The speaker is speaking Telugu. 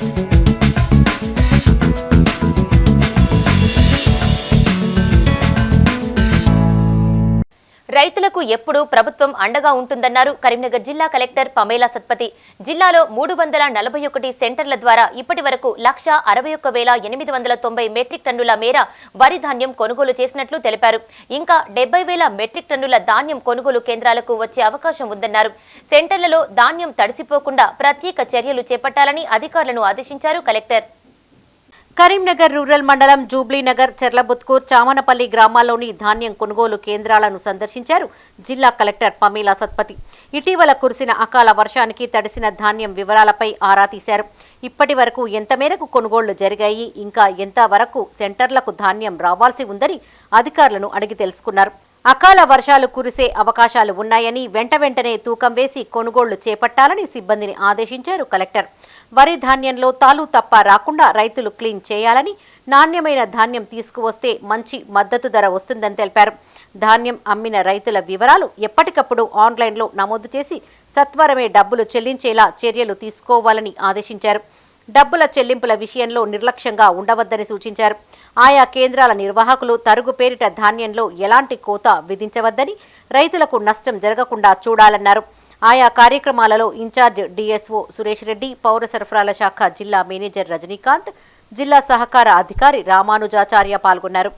Thank you. రైతులకు ఎప్పుడూ ప్రభుత్వం అండగా ఉంటుందన్నారు కరీంనగర్ జిల్లా కలెక్టర్ పమేలా సత్పతి. జిల్లాలో మూడు వందల నలభై ఒకటి సెంటర్ల ద్వారా ఇప్పటి వరకు లక్ష అరవై ఒక్క వేల ఎనిమిది వందల తొంభై మెట్రిక్ టన్నుల మేర వరి ధాన్యం కొనుగోలు చేసినట్లు తెలిపారు. ఇంకా డెబ్బై వేల మెట్రిక్ టన్నుల ధాన్యం కొనుగోలు కేంద్రాలకు వచ్చే అవకాశం ఉందన్నారు. సెంటర్లలో ధాన్యం తడిసిపోకుండా ప్రత్యేక చర్యలు చేపట్టాలని అధికారులను ఆదేశించారు కలెక్టర్. కరీంనగర్ రూరల్ మండలం జూబ్లీనగర్ చెర్లబుత్కూర్ చామనపల్లి గ్రామాల్లోని ధాన్యం కొనుగోలు కేంద్రాలను సందర్శించారు జిల్లా కలెక్టర్ పమీలా సత్పతి. ఇటీవల కురిసిన అకాల వర్షానికి తడిసిన ధాన్యం వివరాలపై ఆరా తీశారు. ఇప్పటి వరకు ఎంత మేరకు కొనుగోళ్ళు జరిగాయి ఇంకా ఎంత వరకు సెంటర్లకు ధాన్యం రావాల్సి ఉందని అధికారులను అడిగి తెలుసుకున్నారు. అకాల వర్షాలు కురిసే అవకాశాలు ఉన్నాయని వెంట వెంటనే తూకం వేసి కొనుగోళ్ళు చేపట్టాలని సిబ్బందిని ఆదేశించారు కలెక్టర్. వరి ధాన్యంలో తాలు తప్ప రాకుండా రైతులు క్లీన్ చేయాలని నాణ్యమైన ధాన్యం తీసుకువస్తే మంచి మద్దతు ధర వస్తుందని తెలిపారు. ధాన్యం అమ్మిన రైతుల వివరాలు ఎప్పటికప్పుడు ఆన్లైన్లో నమోదు చేసి సత్వరమే డబ్బులు చెల్లించేలా చర్యలు తీసుకోవాలని ఆదేశించారు. డబ్బుల చెల్లింపుల విషయంలో నిర్లక్ష్యంగా ఉండవద్దని సూచించారు. ఆయా కేంద్రాల నిర్వాహకులు తరుగు పేరిట ధాన్యంలో ఎలాంటి కోత విధించవద్దని రైతులకు నష్టం జరగకుండా చూడాలన్నారు. ఆయా కార్యక్రమాలలో ఇన్ఛార్జ్ డిఎస్ఓ సురేష్ రెడ్డి పౌర సరఫరాల శాఖ జిల్లా మేనేజర్ రజనీకాంత్ జిల్లా సహకార అధికారి రామానుజాచార్య పాల్గొన్నారు.